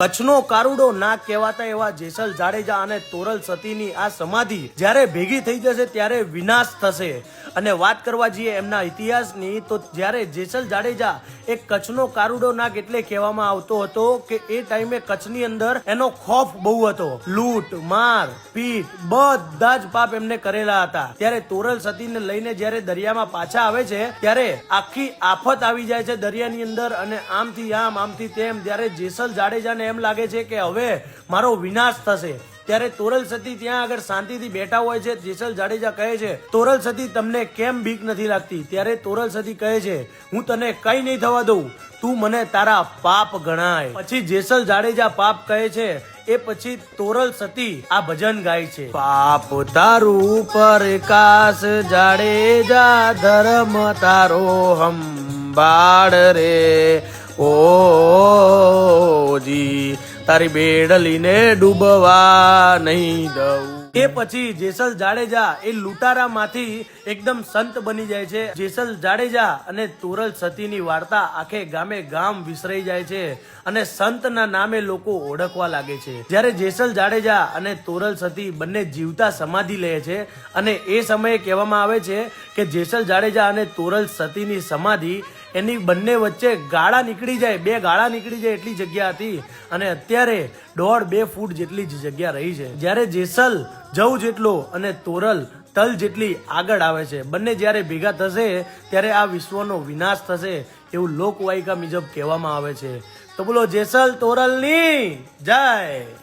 કચ્છનો કારુડો ના કહેવાતા એવા જેસલ જાડેજા અને તોરલ સતીની આ સમાધિ જ્યારે ભેગી થઈ જશે ત્યારે વિનાશ થશે. અને વાત કરવા જઈએ એમના ઇતિહાસની, તો જ્યારે જેસલ જાડેજા એ કચ્છનો કારુડો નાગ એટલે કહેવામાં આવતો હતો કે એ ટાઈમે કચ્છની અંદર એનો ખોફ બહુ હતો. લૂંટ, માર, પીટ, બધા જ પાપ એમને કરેલા હતા. ત્યારે તોરલ સતીને લઈને જ્યારે દરિયામાં પાછા આવે છે, ત્યારે આખી આફત આવી જાય છે દરિયાની અંદર અને આમથી આમ, આમથી તેમ. ત્યારે જેસલ જાડેજાને એમ લાગે છે કે હવે મારો વિનાશ થશે. ત્યારે તોરલ સતી ત્યાં આગળ શાંતિથી બેઠા હોય છે, જેસલ જાડેજા કહે છે, તોરલ સતી તમને કેમ બીક નથી લાગતી? ત્યારે તોરલ સતી કહે છે, હું તને કઈ નહીં થવા દઉં. તું મને તારા પાપ ગણાય. પછી જેસલ જાડેજા પાપ કહે છે, એ પછી તોરલ સતી આ ભજન ગાય છે. પાપ તારું પ્રકાશ જાડેજા, ધર્મ તારો હંબાડ રે. ઓજી તારી બેડલીને ડૂબવા નહીં દઉં. એ પછી જેસલ જાડેજા એ લૂંટારામાંથી એકદમ સંત બની જાય છે. જેસલ જાડેજા અને તોરલ સતીની વાર્તા આખે ગામે ગામ વિસરાઈ જાય છે અને સંતના નામે લોકો ઓળખવા લાગે છે. જ્યારે જેસલ જાડેજા અને તોરલ સતી બંને જીવતા સમાધિ લે છે અને એ સમયે કહેવામાં આવે છે કે જેસલ જાડેજા અને તોરલ સતીની સમાધિ એની બંને વચ્ચે ગાળા નીકળી જાય, બે ગાળા નીકળી જાય એટલી જગ્યા હતી. અને અત્યારે દોઢ બે ફૂટ જેટલી જ જગ્યા રહી છે. જ્યારે જેસલ જવ જેટલો અને તોરલ તલ જેટલી આગળ આવે છે. બંને જ્યારે ભેગા થશે, ત્યારે આ વિશ્વનો વિનાશ થશે એવું લોકવાયિકા મુજબ કહેવામાં આવે છે. તો બોલો, જેસલ તોરલની જય!